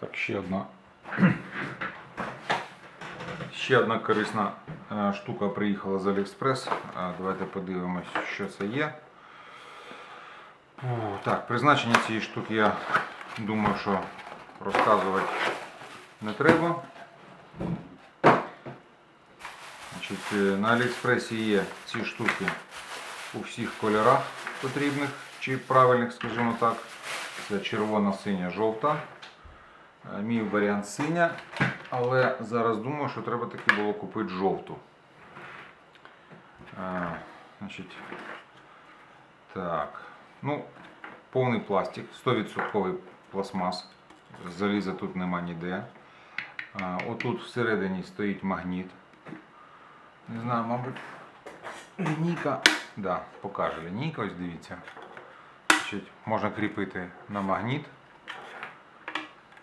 Так, ще одна. Ще одна корисна е, штука приїхала з Аліекспрес. Е, Давайте подивимось, що це є. Так, призначення цієї штуки я думаю, що розказувати не треба. Значить, е, на Аліекспресі є ці штуки у всіх кольорах потрібних чи правильних, скажімо так. Це червона, синя, жовта. Е, Мій варіант синя, але зараз думаю, що треба таки було купити жовту. Е, Значить, так. Ну, повний пластик, 100% пластмас. Заліза тут нема ніде. Е, Отут всередині стоїть магніт. Не знаю, мабуть, лінійка. Да, покаже лінійка, ось дивіться. Значить, можна кріпити на магніт.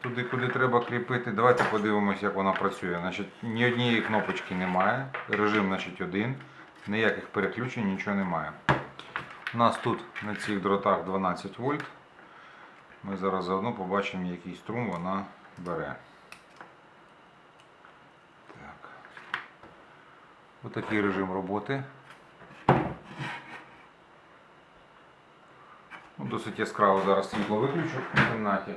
Туди, куди треба кріпити. Давайте подивимося, як вона працює. Значить, ні однієї кнопочки немає. Режим значить, один. Ніяких переключень, нічого немає. У нас тут на цих дротах 12 вольт. Ми зараз заодно побачимо, який струм вона бере. Так. Отакий режим роботи. Ну, Досить яскраво зараз світло виключу в кімнаті.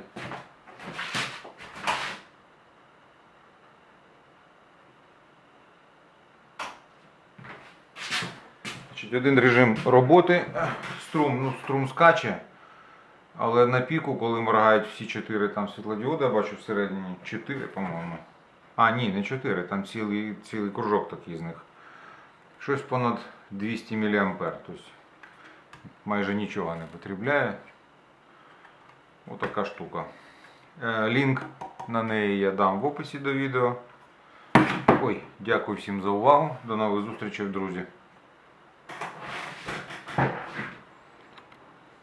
Значить, один режим роботи. Струм, ну, струм скаче. Але на піку, коли моргають всі 4 там світлодіоди, я бачу всередині 4, по-моєму. А, ні, не 4, там цілий, цілий кружок такий з них. Щось понад 200 мА. Тобто майже нічого не потребляє. Отака штука. Е, Лінк на неї я дам в описі до відео. Ой, дякую всім за увагу. До нових зустрічей, друзі. Thank you.